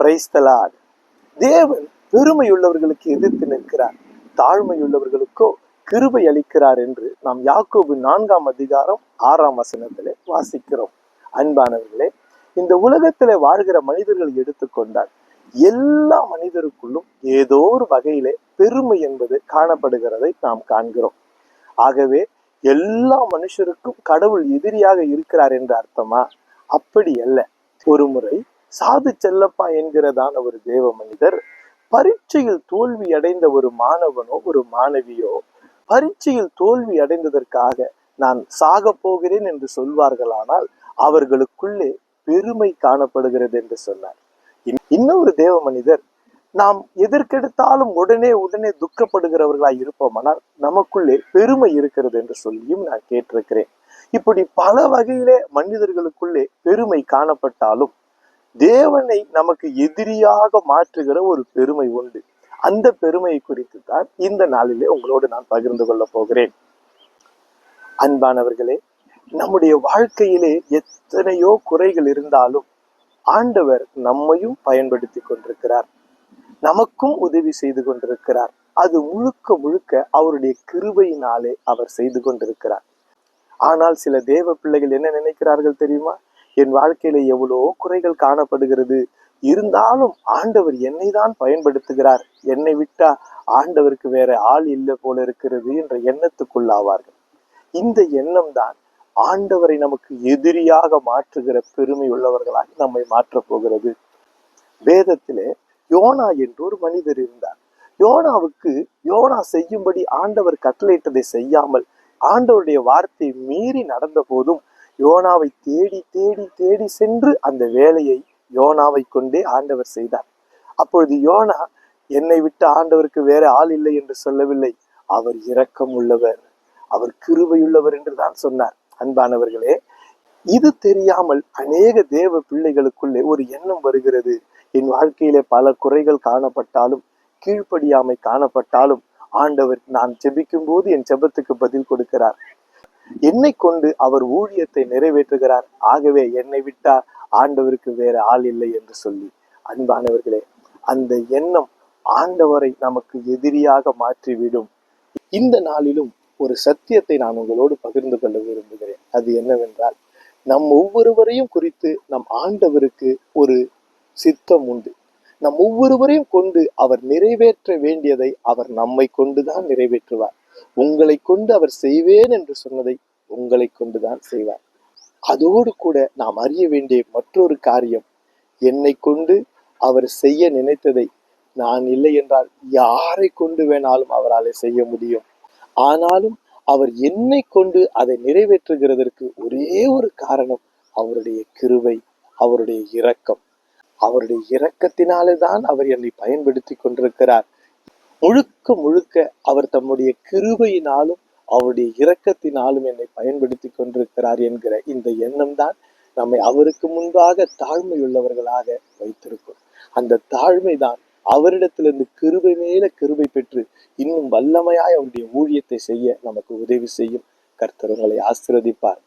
Praise the Lord தேவன் பெருமையுள்ளவர்களுக்கு எதிர்த்து நிற்கிறார். தாழ்மையுள்ளவர்களுக்கோ கிருபை அளிக்கிறார் என்று நாம் யாக்கோபு நான்காம் அதிகாரம் ஆறாம் வசனத்திலே வாசிக்கிறோம். அன்பானவர்களே இந்த உலகத்திலே வாழ்கிற மனிதர்கள் எடுத்துக்கொண்டால் எல்லா மனிதருக்குள்ளும் ஏதோ ஒரு வகையிலே பெருமை என்பது காணப்படுகிறதை நாம் காண்கிறோம். ஆகவே எல்லா மனுஷருக்கும் கடவுள் எதிரியாக இருக்கிறார் என்ற அர்த்தமா? அப்படி அல்ல. ஒரு முறை சாது செல்லப்பா என்கிறதான ஒரு தேவ மனிதர். பரீட்சையில் தோல்வி அடைந்த ஒரு மாணவனோ ஒரு மாணவியோ பரீட்சையில் தோல்வி அடைந்ததற்காக நான் சாக போகிறேன் என்று சொல்வார்களானால் அவர்களுக்குள்ளே பெருமை காணப்படுகிறது என்று சொன்னார். இன்- இன்னொரு தேவ மனிதர் நாம் எதற்கெடுத்தாலும் உடனே உடனே துக்கப்படுகிறவர்களாய் இருப்போமானால் நமக்குள்ளே பெருமை இருக்கிறது என்று சொல்லியும் நான் கேட்டிருக்கிறேன். இப்படி பல வகையிலே மனிதர்களுக்குள்ளே பெருமை காணப்பட்டாலும் தேவனை நமக்கு எதிரியாக மாற்றுகிற ஒரு பெருமை உண்டு. அந்த பெருமையை குறித்து தான் இந்த நாளிலே உங்களோடு நான் பகிர்ந்து கொள்ள போகிறேன். அன்பானவர்களே நம்முடைய வாழ்க்கையிலே எத்தனையோ குறைகள் இருந்தாலும் ஆண்டவர் நம்மையும் பயன்படுத்தி கொண்டிருக்கிறார். நமக்கும் உதவி செய்து கொண்டிருக்கிறார். அது முழுக்க முழுக்க அவருடைய கிருபையினாலே அவர் செய்து கொண்டிருக்கிறார். ஆனால் சில தேவ பிள்ளைகள் என்ன நினைக்கிறார்கள் தெரியுமா? என் வாழ்க்கையில எவ்வளோ குறைகள் காணப்படுகிறது? இருந்தாலும் ஆண்டவர் என்னை தான் பயன்படுத்துகிறார்? என்னை விட்டா ஆண்டவருக்கு வேற ஆள் இல்லை போல இருக்கிறது என்ற எண்ணத்துக்குள்ளாவார்கள். இந்த எண்ணம் தான் ஆண்டவரை நமக்கு எதிரியாக மாற்றுகிற பெருமை உள்ளவர்களாக நம்மை மாற்றப் போகிறது. வேதத்திலே யோனா என்று ஒரு மனிதர் இருந்தார். யோனாவுக்கு யோனா செய்யும்படி ஆண்டவர் கட்டளையிட்டதை செய்யாமல் ஆண்டவருடைய வார்த்தை மீறி நடந்த போதும் யோனாவை தேடி தேடி தேடி சென்று அந்த வேலையை யோனாவை கொண்டே ஆண்டவர் செய்தார். அப்பொழுது யோனா என்னை விட்டு ஆண்டவருக்கு வேற ஆள் இல்லை என்று சொல்லவில்லை. அவர் இரக்கம் உள்ளவர். அவர் கிருபையுள்ளவர் என்று தான் சொன்னார். அன்பானவர்களே இது தெரியாமல் அநேக தேவ பிள்ளைகளுக்குள்ளே ஒரு எண்ணம் வருகிறது. என் வாழ்க்கையிலே பல குறைகள் காணப்பட்டாலும் கீழ்ப்படியாமை காணப்பட்டாலும் ஆண்டவர் நான் ஜெபிக்கும் போது என் ஜெபத்துக்கு பதில் கொடுக்கிறார். என்னை கொண்டு அவர் ஊழியத்தை நிறைவேற்றுகிறார். ஆகவே என்னை விட்டா ஆண்டவருக்கு வேற ஆள் இல்லை என்று சொல்லி. அன்பானவர்களே அந்த எண்ணம் ஆண்டவரை நமக்கு எதிரியாக மாற்றிவிடும். இந்த நாளிலும் ஒரு சத்தியத்தை நான் உங்களோடு பகிர்ந்து கொள்ள விரும்புகிறேன். அது என்னவென்றால் நம் ஒவ்வொருவரையும் குறித்து நம் ஆண்டவருக்கு ஒரு சித்தம் உண்டு. நம் ஒவ்வொருவரையும் கொண்டு அவர் நிறைவேற்ற வேண்டியதை அவர் நம்மை கொண்டுதான் நிறைவேற்றுவார். உங்களை கொண்டு அவர் செய்வேன் என்று சொன்னதை உங்களை கொண்டுதான் செய்வார். அதோடு கூட நாம் அறிய வேண்டிய மற்றொரு காரியம் என்னை கொண்டு அவர் செய்ய நினைத்ததை நான் இல்லை என்றால் யாரை கொண்டு வேணாலும் அவராலே செய்ய முடியும். ஆனாலும் அவர் என்னை கொண்டு அதை நிறைவேற்றுகிறதற்கு ஒரே ஒரு காரணம் அவருடைய கிருவை அவருடைய இரக்கம். அவருடைய இரக்கத்தினாலே தான் அவர் என்னை பயன்படுத்தி கொண்டிருக்கிறார். முழுக்க முழுக்க அவர் தம்முடைய கிருபையினாலும் அவருடைய இரக்கத்தினாலும் என்னை பயன்படுத்தி கொண்டிருக்கிறார் என்கிற இந்த எண்ணம் தான் நம்மை அவருக்கு முன்பாக தாழ்மையுள்ளவர்களாக வைத்திருக்கும். அந்த தாழ்மை தான் அவரிடத்திலிருந்து கிருபை மேல கிருபை பெற்று இன்னும் வல்லமையாய் அவருடைய ஊழியத்தை செய்ய நமக்கு உதவி செய்யும். கர்த்தர் உங்களை ஆசிரதிப்பார்